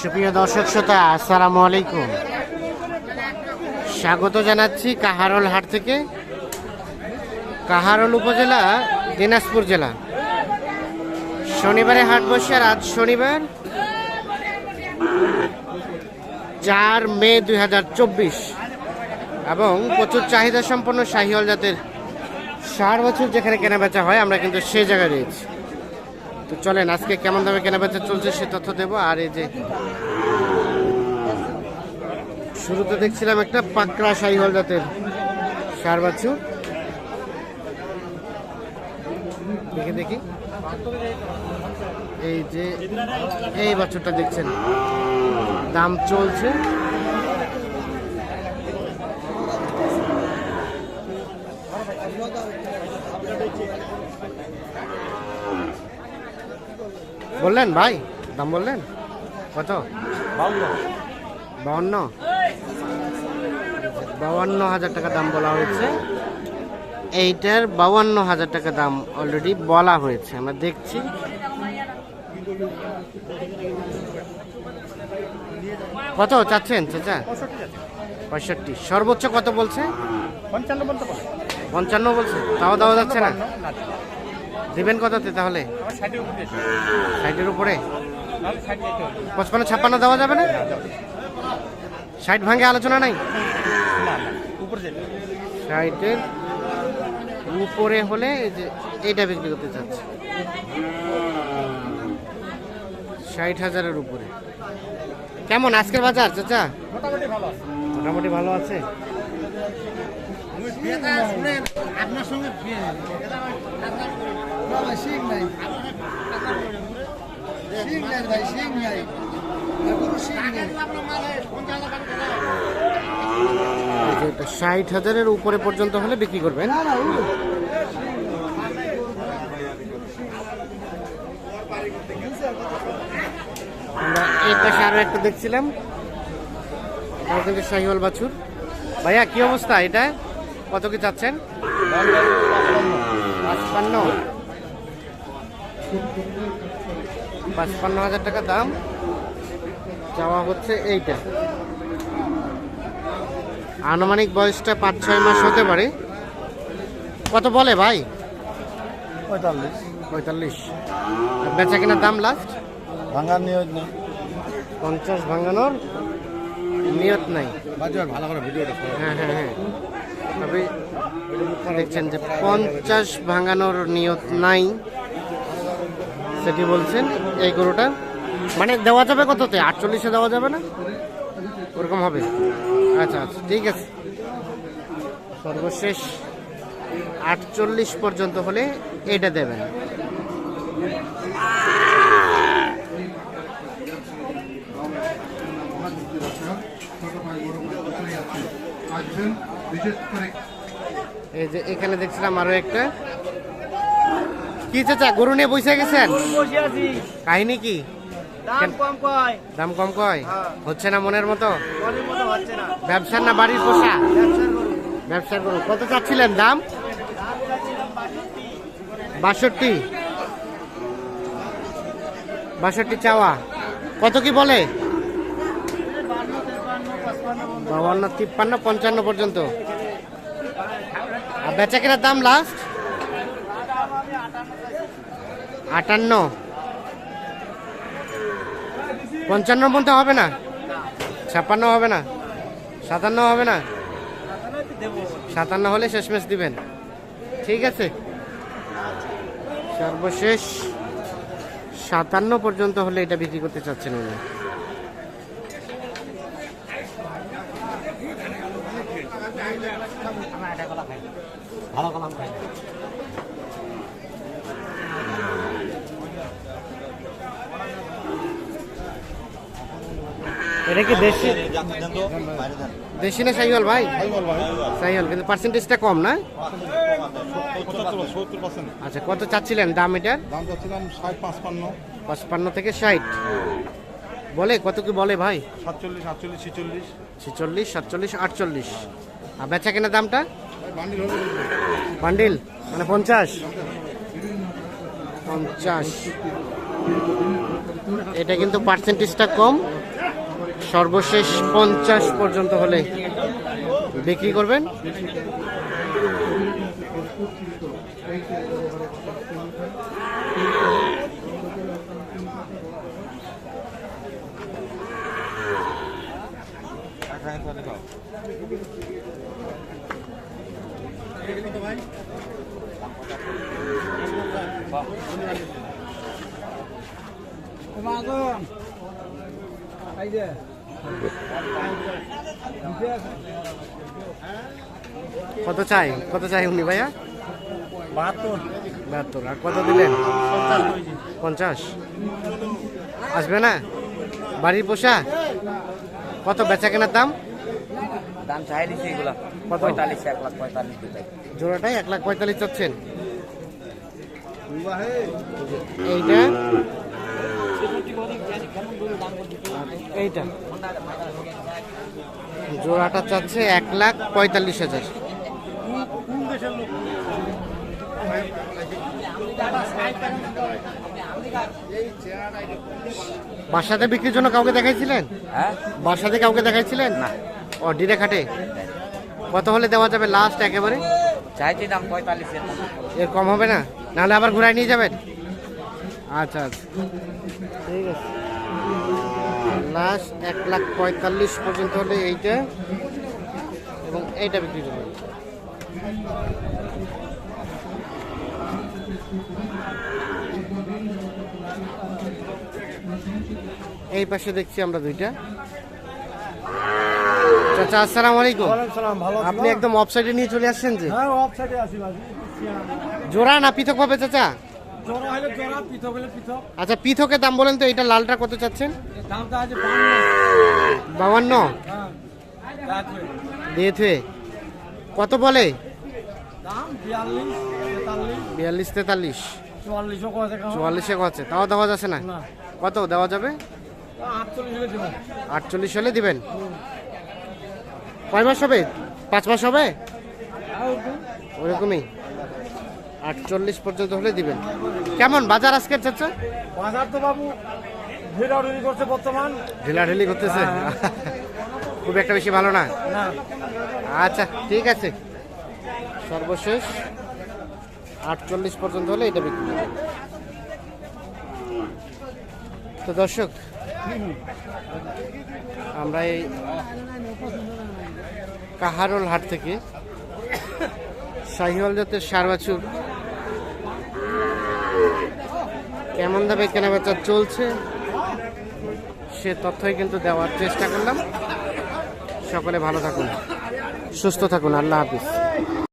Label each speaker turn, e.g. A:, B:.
A: সুপ্রিয় দর্শক শ্রোতা, আসসালামু আলাইকুম। স্বাগত জানাচ্ছি কাহারল হাট থেকে। কাহারল উপজেলা, দিনাজপুর জেলা। শনিবারে হাট বসে আর আজ শনিবার, চার মে দুই হাজার চব্বিশ। এবং প্রচুর চাহিদা সম্পন্ন শাহিওয়াল জাতের ষাট বছর যেখানে কেনাবেচা হয়, আমরা কিন্তু সে জায়গায় রয়েছি। তো চলেন, আজকে কেমন দামে কেনাবেচা চলছে সে তথ্য দেবো। আর এই যে শুরুতে দেখছিলাম একটা পাকড়া শাহিওয়াল জাতের সার বাছুর দেখে দেখি। এই যে এই বছরটা দেখছেন। দাম চলছে। বললেন ভাই দাম বললেন? কত? বাউন্ন। বাউান্ন? হাজার টাকা দাম বলা হয়েছে। এইটার বাউান্ন হাজার টাকা দাম অলরেডি বলা হয়েছে আমরা দেখছি। কত চাচ্ছেন চাচা? পঁয়ষট্টি। সর্বোচ্চ কত বলছে?
B: পঞ্চান্ন
A: পঞ্চান্ন বলছে তাও দেওয়া যাচ্ছে না? দিবেন কততে তাহলে?
B: ষাটের উপরে।
A: পঁচপান্ন, ছাপ্পান্ন দেওয়া যাবে না? ষাট ভাঙে আলোচনা নাই? ষাটের উপরে হলে যে এইটা বিক্রি করতে চাচ্ছে। ষাট হাজারের উপরে। কেমন আজকের বাজার, চাচা?
B: মোটামুটি ভালো আছে।
A: মোটামুটি ভালো আছে
B: আপনার সঙ্গে
C: বাবা শিখ নাই শিখ নাই ভাই শিখ নাই এখনও শিখ নাই
A: এই যে এটা ষাট হাজারের উপরে পর্যন্ত হলে বিক্রি করবেন।
C: না না উল্টো
A: আমরা এই পাশে আরও একটা দেখছিলাম। কিন্তু শাহিওয়াল বাছুর। ভাইয়া কি অবস্থা এটা? কত কি চাচ্ছেন? পাঁচপান্ন। পাঁচপান্ন হাজার টাকা দাম। চাওয়া হচ্ছে এইটা। আনুমানিক বয়সটা পাঁচ ছয় মাস হতে পারে। কত বলে ভাই?
C: পঁয়তাল্লিশ।
A: পঁয়তাল্লিশ। বেচা কেনার দাম লাস্ট
C: ভাঙার নিয়োগ নেই।
A: পঞ্চাশ ভাঙানোর নিয়ত নাই।
C: ভালো করে ভিডিওটা
A: হ্যাঁ হ্যাঁ হ্যাঁ। তবে দেখছেন যে পঞ্চাশ ভাঙানোর নিয়ত নাই। সেটি বলছেন? এই গরুটা? মানে দেওয়া যাবে কততে? আটচল্লিশে দেওয়া যাবে না? ওরকম হবে। আচ্ছা আচ্ছা ঠিক আছে। সর্বশেষ আটচল্লিশ পর্যন্ত হলে এটা দেবেন। এই যে এখানে দেখছিলাম আরও একটা। কি চাচা গরু নিয়ে বসে গেছেন? কাহিনী কি?
B: দাম কম কয়?
A: কয়? হচ্ছে না মনের মতো? ব্যবসার না বাড়ির পোষা?
B: ব্যবসার
A: গরু। কত চাচ্ছিলেন দাম? বাষট্টি। বাষট্টি চাওয়া। কত কি বলে? বাবান্ন তিপ্পান্ন পঞ্চান্ন পর্যন্ত। আর বেচা কেনার দাম লাস্ট আটান্ন। পঞ্চান্ন পর্যন্ত হবে না? ছাপ্পান্ন হবে না? সাতান্ন হবে না? সাতান্ন হলে শেষমেশ দিবেন। ঠিক আছে? সর্বশেষ সাতান্ন পর্যন্ত হলে এটা বিক্রি করতে চাচ্ছেন উনি।
C: ভালো কালাম খাই।
A: এটা কি দেশি? দেশি না সাইহল ভাই? সাইহল কিন্তু পার্সেন্টেজটা কম না? আচ্ছা কত চাচ্ছিলেন দাম এটার?
D: দাম চাচ্ছিলাম ষাট পাঁচপান্ন।
A: পঁচপান্ন থেকে ষাট। বলে কত কি বলে ভাই?
D: সাতচল্লিশ আটচল্লিশ ছিচল্লিশ।
A: ছেচল্লিশ সাতচল্লিশ আটচল্লিশ। আর বেচা কেনা দামটা?
D: বান্ডিল
A: বান্ডিল মানে পঞ্চাশ। পঞ্চাশ। এটা কিন্তু পার্সেন্টেজটা কম। সর্বশেষ পঞ্চাশ পর্যন্ত হলে বিক্রি করবেন। কত চাই? কত চাই উনি ভাইয়া?
B: বাহাত্তর।
A: বাহাত্তর। আর কত দিলেন পঞ্চাশ। আসবে না? বাড়ির পোষা? কত বেচা কেনার দাম?
B: দাম চাই দিচ্ছে এগুলা।
A: কত?
B: পঁয়তাল্লিশ এক লাখ পঁয়তাল্লিশ দিতে।
A: জোড়াটাই এক লাখ পঁয়তাল্লিশ চাচ্ছেন। এইটা? এইটা। জোড়াটা চাচ্ছে এক লাখ পঁয়তাল্লিশ হাজার। বাসাতে বিক্রির জন্য কাউকে দেখাইছিলেন?
B: হ্যাঁ।
A: বাসাতে কাউকে দেখাইছিলেন? না। ও ডিরে খাটে? কত হলে দেওয়া যাবে লাস্ট একেবারে?
B: চাইছি দাম পঁয়তাল্লিশ
A: এর কম। হবে না? নাহলে আবার ঘুরাই নিয়ে যাবেন? আচ্ছা আচ্ছা। ঠিক আছে। লাস্ট এক লাখ পঁয়তাল্লিশ পর্যন্ত হলে এইটা এবং এইটা বিক্রি করবেন। এই পাশে দেখছি আমরা দুইটা। চাচা আসসালামু আলাইকুম। আপনি একদম অফসাইডে নিয়ে চলে আসছেন যে?
C: হ্যাঁ
A: জোড়া না পৃথক পাবে চাচা?
C: পৃথক
A: আচ্ছা পৃথকের দাম বলেন তো এটা লালটা কত চাচ্ছেন?
C: হ্যাঁ
A: দিয়ে থুয়ে কত বলে?
C: বিয়াল্লিশ তেতাল্লিশ।
A: চুয়াল্লিশে আছে তাও দেওয়া যাচ্ছে না? কত দেওয়া যাবে?
C: আটচল্লিশ হলে
A: আটচল্লিশ হলে দিবেন? কয় মাস হবে? পাঁচ মাস হবে? ওরকমই। আটচল্লিশ পর্যন্ত হলে দিবেন। কেমন বাজার আজকের চাচা?
C: বাজার তো বাবু ভিড়াউড়ি করছে বর্তমান।
A: ঢিলাঢিলি করতেছে? খুব একটা বেশি ভালো না? আচ্ছা ঠিক আছে। সর্বশেষ আটচল্লিশ পর্যন্ত হলে এটা বিক্রি তো দর্শক আমরা এই কাহারোল হাট থেকে শাহিওয়াল জাতের সার বাছুর কেমন দামে কেনাবেচা চলছে, সে তথ্যই কিন্তু দেওয়ার চেষ্টা করলাম। সকলে ভালো থাকুন, সুস্থ থাকুন, আল্লাহ হাফিজ।